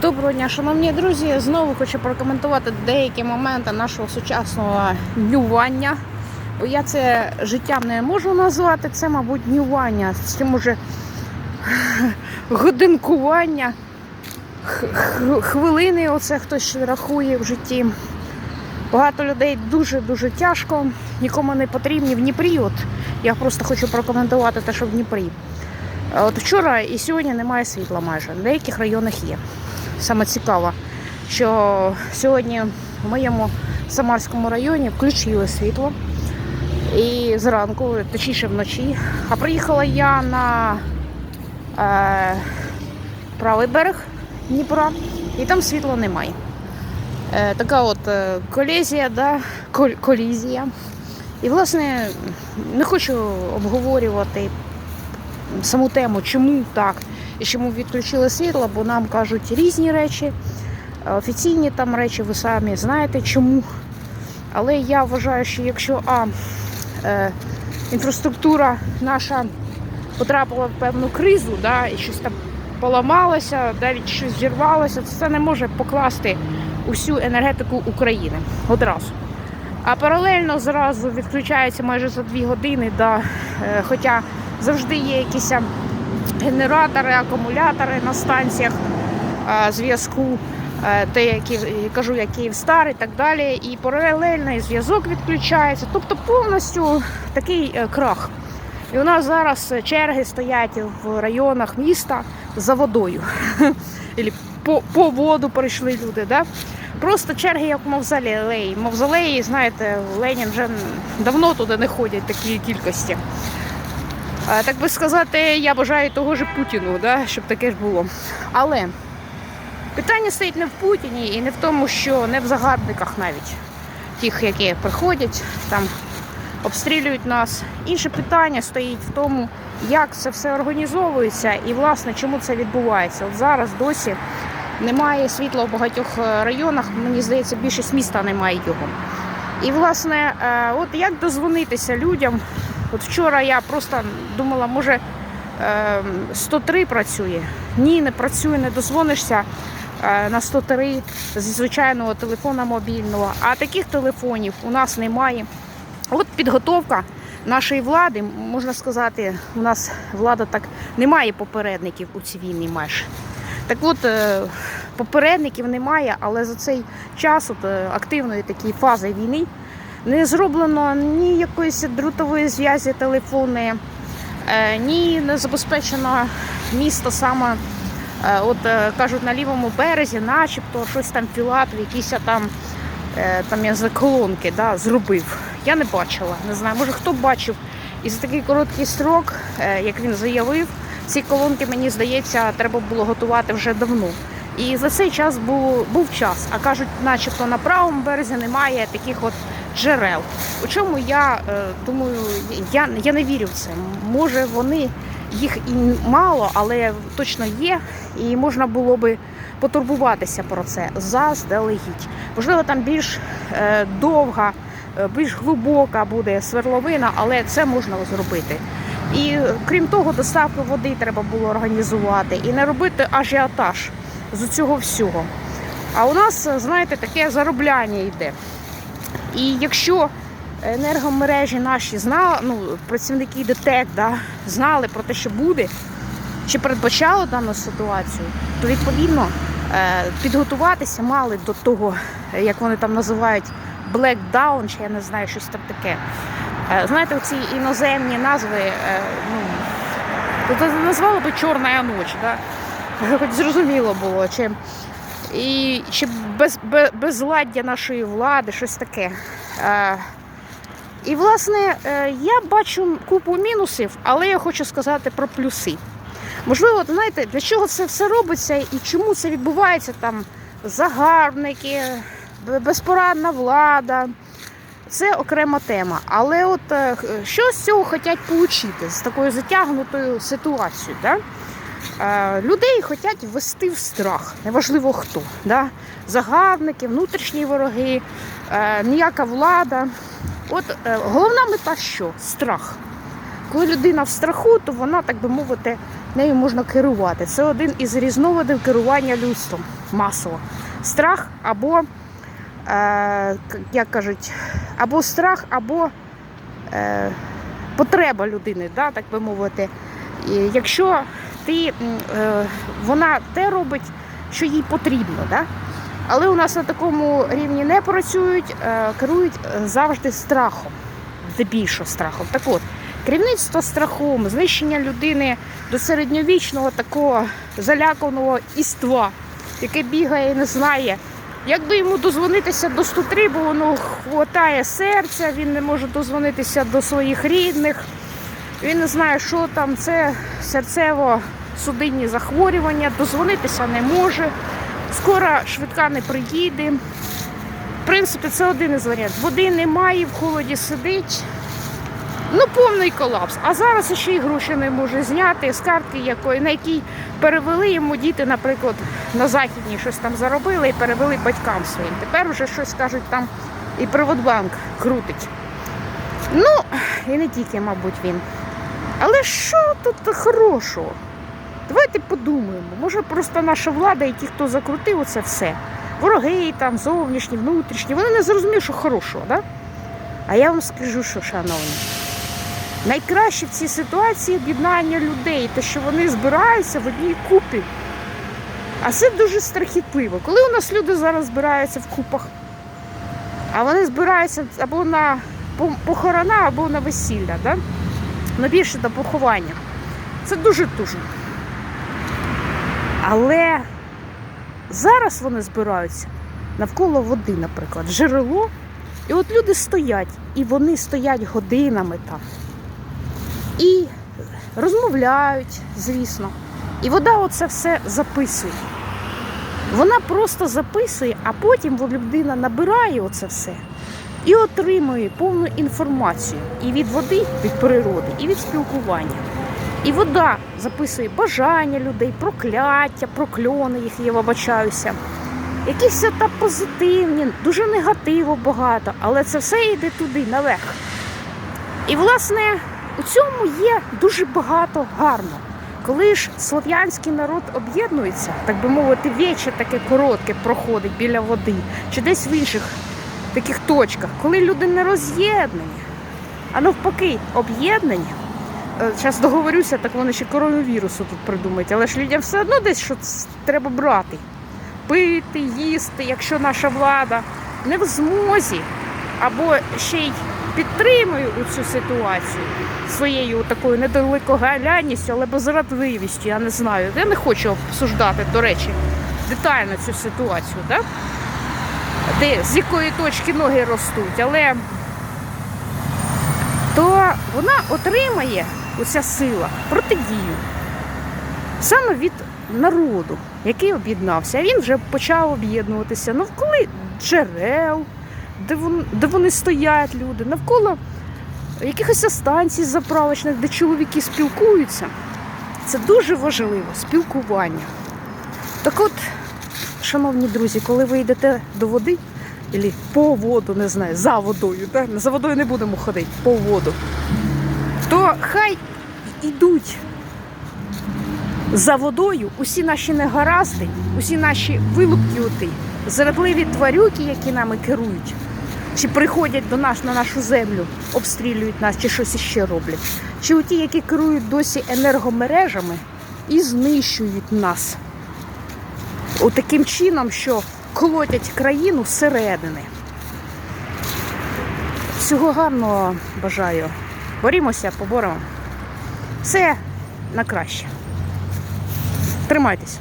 Доброго дня, шановні друзі. Знову хочу прокоментувати деякі моменти нашого сучасного днювання. Бо я це життям не можу назвати, це, мабуть, днювання. Це може годинкування, хвилини, оце хтось рахує в житті. Багато людей дуже-дуже тяжко, нікому не потрібні в Дніпрі. От я просто хочу прокоментувати те, що в Дніпрі. Е, От вчора і сьогодні немає світла майже. В деяких районах є. Саме цікаво, що сьогодні в моєму Самарському районі включили світло. І зранку, точніше вночі. А приїхала я на е, правий берег Дніпра, і там світла немає. Е, така от е, колізія, да? Кол- колізія. І, власне, не хочу обговорювати саму тему, чому так і чому відключили світло, бо нам кажуть різні речі, е, офіційні там речі, ви самі знаєте чому. Але я вважаю, що якщо а, е, інфраструктура наша потрапила в певну кризу, да, і щось там поламалося, навіть щось зірвалося, це не може покласти усю енергетику України одразу. А паралельно зразу відключається майже за дві години, да, е, хоча завжди є якісь генератори, акумулятори на станціях е, зв'язку, е, те, які кажу, як Київстар і так далі. І паралельно і зв'язок відключається. Тобто повністю такий е, крах. І у нас зараз черги стоять в районах міста за водою. По, по воду прийшли люди. Да? Просто черги, як в мавзолеї. Мавзолеї, знаєте, Ленін вже давно туди не ходять такі кількості. Е, Так би сказати, я бажаю того ж Путіну, да, щоб таке ж було. Але питання стоїть не в Путіні і не в тому, що не в загарбниках навіть тих, які приходять, там обстрілюють нас. Інше питання стоїть в тому, як це все організовується і, власне, чому це відбувається. От зараз досі немає світла в багатьох е, районах. Мені здається, більшість міста немає його. І, власне, е, от як дозвонитися людям. От вчора я просто думала, може е, 103 працює. Ні, не працює, не дозвонишся е, на 103 зі звичайного телефона мобільного. А таких телефонів у нас немає. От підготовка нашої влади, можна сказати, у нас влада так немає попередників у цій війні майже. Так от, е, попередників немає, але за цей час от, е, активної такої фази війни не зроблено ні якоїсь друтової зв'язі телефонної, е, ні не забезпечено місто саме, е, от е, кажуть, на лівому березі, начебто щось там Філатов, якісь там, там я колонки да, зробив. Я не бачила, не знаю, може хто бачив. І за такий короткий строк, як він заявив, ці колонки, мені здається, треба було готувати вже давно. І за цей час був, був час. А кажуть, начебто на правому березі немає таких от джерел. У чому я е, думаю, я, я не вірю в це. Може, вони їх і мало, але точно є, і можна було би потурбуватися про це заздалегідь. Можливо, там більш е, довга, е, більш глибока буде сверловина, але це можна зробити. І крім того, доставку води треба було організувати і не робити ажіотаж з цього всього. А у нас, знаєте, таке заробляння йде. І якщо енергомережі наші знали, ну, працівники ДТЕК да, знали про те, що буде, чи передбачали дану ситуацію, то відповідно е, підготуватися мали до того, як вони там називають блекдаун, чи я не знаю, щось там таке. Е, Знаєте, ці іноземні назви, е, ну, назвали би Чорна ніч, да? хоч зрозуміло було. Чи і чи без, без, безладдя нашої влади, щось таке. Е, і, власне, е, я бачу купу мінусів, але я хочу сказати про плюси. Можливо, знаєте, для чого це все робиться і чому це відбувається там загарбники, безпорадна влада. Це окрема тема. Але от е, що з цього хочуть отримати з такою затягнутою ситуацією? Да? Е, Людей хочуть ввести в страх, неважливо хто. Да? Загарбники, внутрішні вороги, е, ніяка влада. От е, головна мета що? Страх. Коли людина в страху, то вона, так би мовити, нею можна керувати. Це один із різновидів керування людством. масово. Страх або, як кажуть, або страх, або потреба людини, так би мовити. І якщо ти, е, вона те робить, що їй потрібно, да? але у нас на такому рівні не працюють, е, керують е, завжди страхом, здебільшого страхом. Так от, керівництво страхом, знищення людини до середньовічного такого заляканого іства, яке бігає і не знає. Як би йому дозвонитися до 103, бо воно хватає серця, він не може дозвонитися до своїх рідних, він не знає, що там, це серцево-судинні захворювання, дозвонитися не може, скоро швидка не приїде. В принципі, це один із варіантів. Води немає, в холоді сидить. Ну, повний колапс. А зараз ще й гроші не може зняти з картки, якої, на якій перевели йому діти, наприклад, на західній щось там заробили і перевели батькам своїм. Тепер вже щось кажуть, там і Приватбанк крутить. Ну, і не тільки, мабуть, він. Але що тут хорошого? Давайте подумаємо. Може, просто наша влада і ті, хто закрутив оце все. Вороги там, зовнішні, внутрішні, вони не зрозуміли, що хорошого, да? А я вам скажу, що, шановні, найкраще в цій ситуації об'єднання людей, те, що вони збираються в одній купі. А це дуже страхітливо. Коли у нас люди зараз збираються в купах, а вони збираються або на по- похорона, або на весілля, да? Ну більше до поховання. Це дуже тужно. Але зараз вони збираються навколо води, наприклад, джерело. І от люди стоять, і вони стоять годинами там. І розмовляють, звісно. І вода оце все записує. Вона просто записує, а потім людина набирає оце все і отримує повну інформацію і від води, від природи, і від спілкування. І вода записує бажання людей, прокляття, прокльони, їх я вибачаюся. Якісь та позитивні, дуже негативу багато, але це все йде туди, наверх. І, власне, у цьому є дуже багато гарного. Коли ж слов'янський народ об'єднується, так би мовити, віче таке коротке проходить біля води, чи десь в інших таких точках, коли люди не роз'єднані, а навпаки, об'єднані. Зараз договорюся, так вони ще коронавірусу тут придумають, але ж людям все одно десь щось треба брати. Пити, їсти, якщо наша влада не в змозі або ще й підтримує у цю ситуацію своєю такою недалекоглянністю, але безрадливістю, я не знаю. Я не хочу обсуждати, до речі, детально цю ситуацію, да? Де з якої точки ноги ростуть, але то вона отримає оця сила протидію саме від народу, який об'єднався. Він вже почав об'єднуватися навколо джерел, де, вон, де вони стоять, люди, навколо якихось станцій заправочних, де чоловіки спілкуються. Це дуже важливо спілкування. Так от, шановні друзі, коли ви йдете до води, або по воду, не знаю, за водою, да? за водою не будемо ходити, по воду, то хай йдуть за водою усі наші негаразди, усі наші вилупки, оти, зрадливі тварюки, які нами керують, чи приходять до нас на нашу землю, обстрілюють нас, чи щось іще роблять, чи у ті, які керують досі енергомережами і знищують нас. От таким чином, що колотять країну зсередини. Всього гарного бажаю. Борімося, поборемо. Все на краще. Тримайтесь.